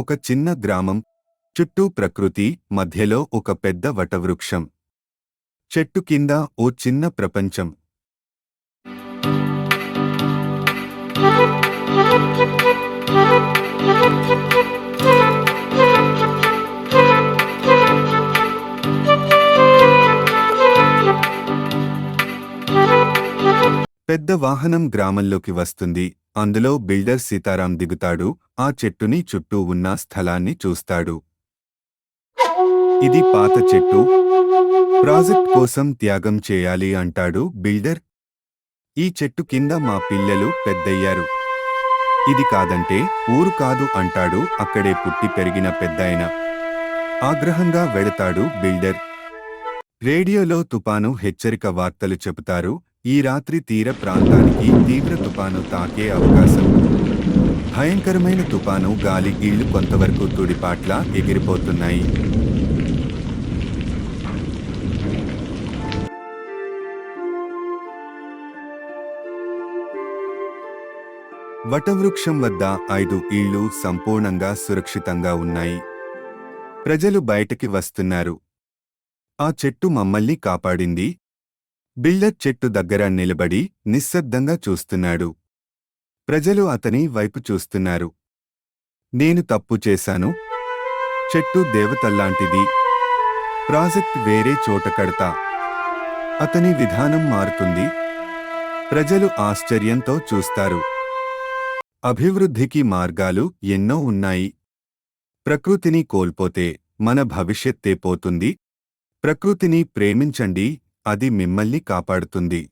ఒక చిన్న గ్రామం చుట్టూ ప్రకృతి మధ్యలో ఒక పెద్ద వటవృక్షం. చెట్టు కింద ఓ చిన్న ప్రపంచం. పెద్ద వాహనం గ్రామంలోకి వస్తుంది. అందులో బిల్డర్ సీతారాం దిగుతాడు ఆ చెట్టుని చుట్టూ ఉన్న స్థలాన్ని చూస్తాడు. ఇది పాత చెట్టు. ప్రాజెక్ట్ కోసం త్యాగం చేయాలి అంటాడు బిల్డర్. ఈ చెట్టు కింద మా పిల్లలు పెద్దయ్యారు. ఇది కాదంటే ఊరు కాదు అంటాడు అక్కడే పుట్టి పెరిగిన పెద్దాయన. ఆగ్రహంగా వెళతాడు బిల్డర్. రేడియోలో తుపాను హెచ్చరిక వార్తలు చెబుతారు ఈ రాత్రి తీర ప్రాంతానికి తీవ్ర తుపాను తాకే అవకాశం. భయంకరమైన తుపాను గాలి గీళ్ళు కొంతవరకు తుడిపాట్ల ఎగిరిపోతున్నాయి. వటవృక్షం వద్ద ఐదు ఇళ్ళు సంపూర్ణంగా సురక్షితంగా ఉన్నాయి. ప్రజలు బయటకి వస్తున్నారు. ఆ చెట్టు మమ్మల్ని కాపాడింది. బిల్డర్ చెట్టు దగ్గర నిలబడి నిశ్శబ్దంగా చూస్తున్నాడు. ప్రజలు అతని వైపు చూస్తున్నారు. నేను తప్పు చేశాను? చెట్టు దేవతల్లాంటిది. ప్రాజెక్ట్ వేరే చోట కడతా. అతని విధానం మారుతుంది. ప్రజలు ఆశ్చర్యంతో చూస్తారు. అభివృద్ధికి మార్గాలు ఎన్నో ఉన్నాయి. ప్రకృతిని కోల్పోతే మన భవిష్యత్తే పోతుంది. ప్రకృతిని ప్రేమించండి అది మిమ్మల్ని కాపాడుతుంది.